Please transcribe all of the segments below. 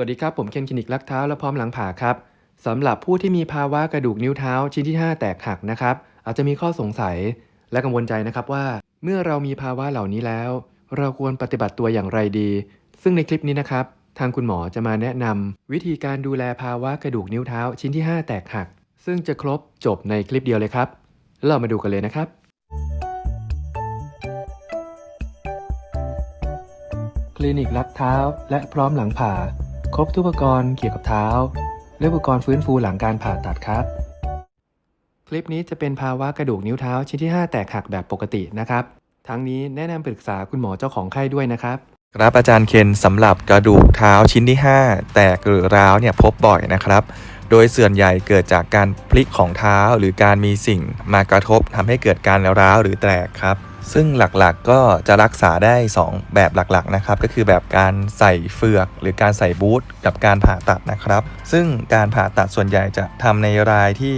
วัสดีครับ ผมเคนคลินิกลักเท้าและพร้อมหลังผ่าครับสำหรับผู้ที่มีภาวะกระดูกนิ้วเท้าชิ้นที่ 5 แตกหักนะครับ อาจจะมีข้อสงสัยและกังวลใจนะครับว่า เมื่อเรามีภาวะเหล่านี้แล้ว เราควรปฏิบัติตัวอย่างไรดี ซึ่งในคลิปนี้นะครับ ทางคุณหมอจะมาแนะนำวิธีการดูแลภาวะกระดูกนิ้วเท้าชิ้นที่ 5 แตกหัก ซึ่งจะครบจบในคลิปเดียวเลยครับแล้วเรามาดูกันเลยนะครับคลินิกรักเท้าและพร้อมหลังผ่า ครบทุกอุปกรณ์เกี่ยวกับเท้า และอุปกรณ์ฟื้นฟูหลังการผ่าตัดครับ คลิปนี้จะเป็นภาวะกระดูกนิ้วเท้าชิ้นที่ 5 แตกหักแบบปกตินะครับ ทั้งนี้แนะนำปรึกษาคุณหมอเจ้าของไข้ด้วยนะครับ ครับอาจารย์เคนสำหรับกระดูกเท้าชิ้นที่ 5 แตกหรือร้าวเนี่ยพบบ่อยนะครับ โดยส่วนใหญ่เกิดจากการพลิกของเท้าหรือการมีสิ่งมากระทบทำให้เกิดการร้าวหรือแตกครับซึ่งหลักๆก็จะรักษาได้ 2 แบบหลักๆนะครับ ก็คือแบบการใส่เฟือก หรือการใส่บูทกับการผ่าตัดนะครับ ซึ่งการผ่าตัดส่วนใหญ่จะทำในรายที่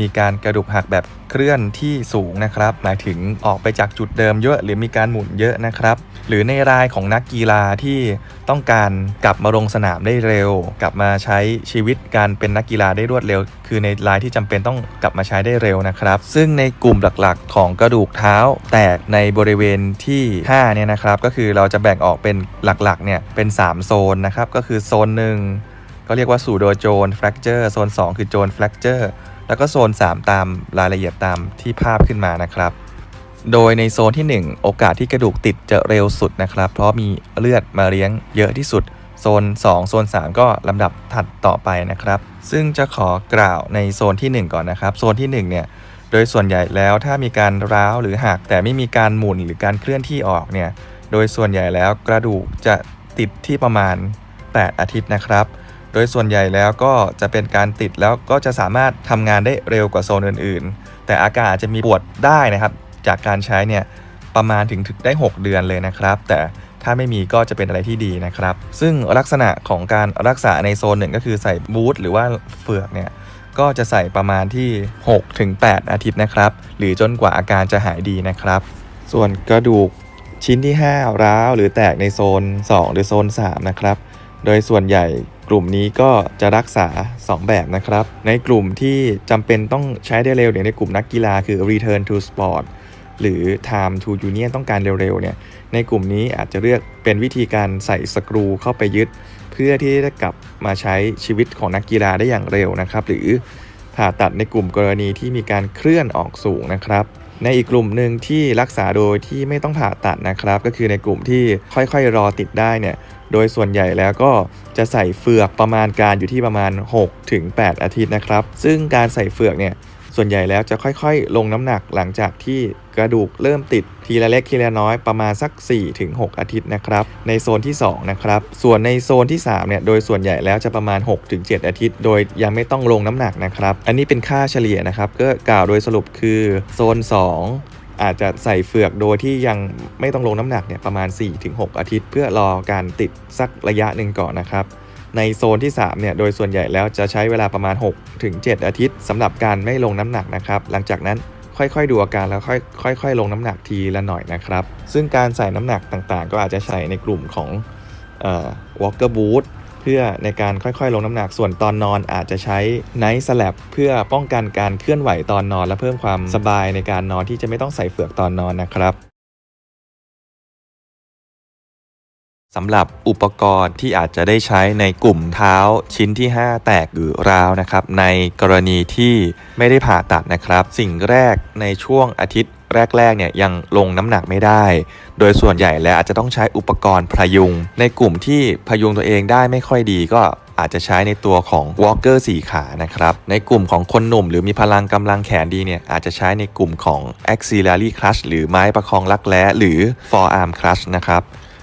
มีการกระดูกหักแบบเคลื่อนที่สูงนะครับ หมายถึงออกไปจากจุดเดิมเยอะหรือมีการหมุนเยอะนะครับ หรือในรายของนักกีฬาที่ต้องการกลับมาลงสนามได้เร็ว กลับมาใช้ชีวิตการเป็นนักกีฬาได้รวดเร็ว คือในรายที่จำเป็นต้องกลับมาใช้ได้เร็วนะครับ ซึ่งในกลุ่มหลักๆ ของกระดูกเท้า แตกในบริเวณที่5เนี่ยนะครับก็คือเราจะแบ่งออกเป็นหลักๆเนี่ยเป็น 3 โซนนะครับก็คือโซนหนึ่งก็เรียกว่าสูโดโจนแฟกเจอร์โซน 2 คือโจนแฟกเจอร์ แล้วก็โซน 3 ตามรายละเอียดตามที่ภาพขึ้นมานะครับ โดยในโซนที่ 1 โอกาสที่กระดูกติดจะเร็วสุดนะครับ เพราะมีเลือดมาเลี้ยงเยอะที่สุด โซน 2 โซน 3 ก็ลำดับถัดต่อไปนะครับ ซึ่งจะขอกล่าวในโซนที่ 1 ก่อนนะครับ โซนที่1เนี่ยโดยส่วนใหญ่แล้วถ้ามีการร้าวหรือหักแต่ไม่มีการหมุนหรือการเคลื่อนที่ออกเนี่ยโดยส่วนใหญ่แล้วกระดูกจะติดที่ประมาณ 8 อาทิตย์นะครับ ดยส่วนใหญ่แล้วก็จะเป็นการติดแล้วก็จะสามารถทำงานได้เร็วกว่าโซนอื่น ๆ แต่อาการอาจจะมีปวดได้นะครับ จากการใช้เนี่ยประมาณถึงถึงได้ 6 เดือนเลยนะครับ แต่ถ้าไม่มีก็จะเป็นอะไรที่ดีนะครับ ซึ่งลักษณะของการรักษาในโซนหนึ่งก็คือใส่บูทหรือว่าเฟือกเนี่ยก็จะใส่ประมาณที่6ถึง8อาทิตย์นะครับ หรือจนกว่าอาการจะหายดีนะครับ ส่วนกระดูกชิ้นที่ 5 ร้าวหรือแตกในโซน 2 หรือโซน 3 นะครับ โดยส่วนใหญ่ กลุ่มนี้ก็จะรักษา 2 แบบนะครับ ในกลุ่มที่จำเป็นต้องใช้ได้เร็วอย่างในกลุ่มนักกีฬาคือ return to sport หรือ time to union ต้องการเร็วๆเนี่ยในกลุ่มนี้อาจจะเลือกเป็นวิธีการใส่สกรูเข้าไปยึด เพื่อที่จะกลับมาใช้ชีวิตของนักกีฬาได้อย่างเร็วนะครับ หรือผ่าตัดในกลุ่มกรณีที่มีการเคลื่อนออกสูงนะครับ ในอีกกลุ่มหนึ่งที่รักษาโดยที่ไม่ต้องผ่าตัดนะครับ ก็คือในกลุ่มที่ค่อยๆ รอติดได้เนี่ย โดยส่วนใหญ่แล้วก็จะใส่เฟือกประมาณการอยู่ที่ประมาณ 6-8 อาทิตย์นะครับ ซึ่งการใส่เฟือกเนี่ยส่วนใหญ่แล้วจะค่อยๆ ลงน้ำหนักหลังจากที่กระดูกเริ่มติดทีละเล็กทีละน้อยประมาณสัก 4-6 อาทิตย์นะครับ ในโซนที่ 2 นะครับ ส่วนในโซนที่ 3 เนี่ย โดยส่วนใหญ่แล้วจะประมาณ 6-7 อาทิตย์ โดยยังไม่ต้องลงน้ำหนักนะครับ อันนี้เป็นค่าเฉลี่ยนะครับ ก็กล่าวโดยสรุปคือโซน 2 อาจจะใส่เฟือกโดยที่ยังไม่ต้องลงน้ำหนักเนี่ยประมาณ 4-6 อาทิตย์ เพื่อรอการติดสักระยะหนึ่งก่อนนะครับ ในโซนที่3เนี่ยโดยส่วนใหญ่แล้วจะใช้เวลาประมาณ6ถึง7อาทิตย์สำหรับการไม่ลงน้ำหนักนะครับ หลังจากนั้นค่อยๆ ดูอาการแล้วค่อยค่อยๆลงน้ำหนักทีละหน่อยนะครับ ซึ่งการใส่น้ำหนักต่างๆ ก็อาจจะใส่ในกลุ่มของเอ่อ walker boot เพื่อในการค่อยๆ ลงน้ำหนักส่วนตอนนอนอาจจะใช้ไนท์สลับเพื่อป้องกันการเคลื่อนไหวตอนนอน และเพิ่มความสบายในการนอนที่จะไม่ต้องใส่เฝือกตอนนอนนะครับ สำหรับอุปกรณ์ที่อาจจะได้ใช้ในกลุ่มเท้าชิ้นที่ 5 แตกหรือร้าวนะครับ ในกรณีที่ไม่ได้ผ่าตัดนะครับ สิ่งแรกในช่วงอาทิตย์แรกๆเนี่ยยังลงน้ำหนักไม่ได้ โดยส่วนใหญ่แล้วอาจจะต้องใช้อุปกรณ์พยุง ในกลุ่มที่พยุงตัวเองได้ไม่ค่อยดีก็อาจจะใช้ในตัวของ Walker 4ขานะครับ ในกลุ่มของคนหนุ่มหรือมีพลังกำลังแขนดีเนี่ย อาจจะใช้ในกลุ่มของ Axillary Clutch หรือไม้ประคองรักแร้หรือ Forearm Clutch นะครับ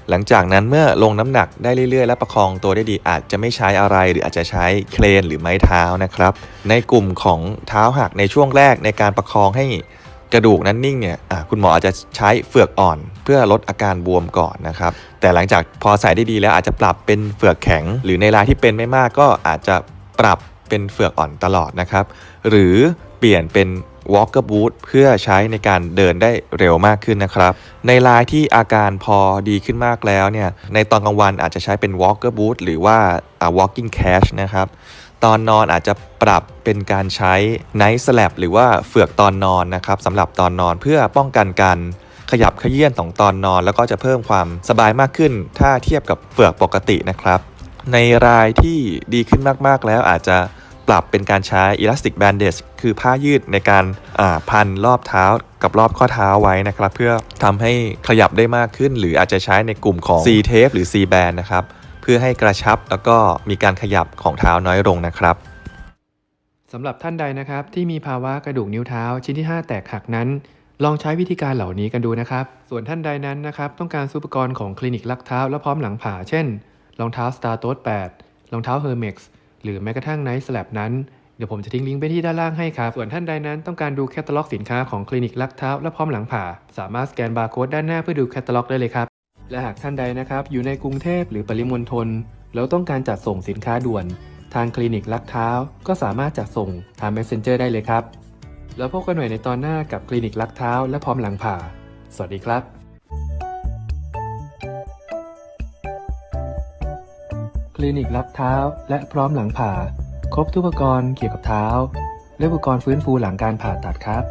หลังจากนั้นเมื่อลงน้ำหนักได้เรื่อยๆ และประคองตัวได้ดีอาจจะไม่ใช้อะไร หรืออาจจะใช้เครนหรือไม้เท้านะครับ ในกลุ่มของเท้าหักในช่วงแรกในการประคองให้กระดูกนั้นนิ่งเนี่ยคุณหมออาจจะใช้เฟือกอ่อน เพื่อลดอาการบวมก่อนนะครับ แต่หลังจากพอใส่ได้ดีแล้วอาจจะปรับเป็นเฟือกแข็ง หรือในรายที่เป็นไม่มากก็อาจจะปรับเป็นเฟือกอ่อนตลอดนะครับ หรือเปลี่ยนเป็น walker boot เพื่อใช้ในการเดินได้เร็วมากขึ้นนะครับ ในรายที่อาการพอดีขึ้นมากแล้วเนี่ยในตอนกลางวันอาจจะใช้เป็น walker boot หรือว่า walking cash นะครับตอนนอนอาจจะปรับเป็นการใช้ night slab หรือว่าเฟือกตอนนอนนะครับสำหรับตอนนอนเพื่อป้องกันการขยับขยื่นของตอนนอน แล้วก็จะเพิ่มความสบายมากขึ้น ถ้าเทียบกับเฟือกปกตินะครับ ในรายที่ดีขึ้นมากๆแล้วอาจจะ ปรับเป็นการใช้ elastic bandage คือผ้ายืดในการาพันรอบเท้ากับรอบข้อเท้าไว้นะครับ เพื่อทำให้ขยับได้มากขึ้น หรืออาจจะใช้ในกลุ่มของ C tape หรือ C band นะครับ เพื่อให้กระชับแล้วก็มีการขยับของเท้าน้อยลงนะครับสำหรับท่านใดนะครับที่มีภาวะกระดูกนิ้วเท้าชิ้นที่ 5 แตกหักนั้น ลองใช้วิธีการเหล่านี้กันดูนะครับ ส่วนท่านใดนั้นนะครับต้องการออุปกรณ์ของคลินิกลักเท้าและพร้อมหลังผ่า เช่นรองเท้า Star t o 8รองเท้า Hermex หรือแม้กระทั่ง Night Slab นั้นเดี๋ยวผมจะทิ้งลิงก์ไปที่ด้านล่างให้ครับ ส่วนท่านใดนั้นต้องการดูแคตตาล็อกสินค้าของคลินิกลักเท้าและพร้อมหลังผ่า สามารถสแกนบาร์โค้ดด้านหน้าเพื่อดูแคตตาล็อกได้เลยครับ และหากท่านใดนะครับอยู่ในกรุงเทพหรือปริมณฑลแล้วต้องการจัดส่งสินค้าด่วน ทางคลินิกลักเท้า ก็สามารถจัดส่งทาง Messenger ได้เลยครับ แล้วพบกันใหม่ในตอนหน้ากับคลินิกลักเท้า และพร้อมหลังผ่า สวัสดีครับ ลินิกลับเท้า และพร้อมหลังผ่า ครบทุกอุปกรณ์เกี่ยวกับเท้า และอุปกรณ์ฟื้นฟูหลังการผ่าตัดครับ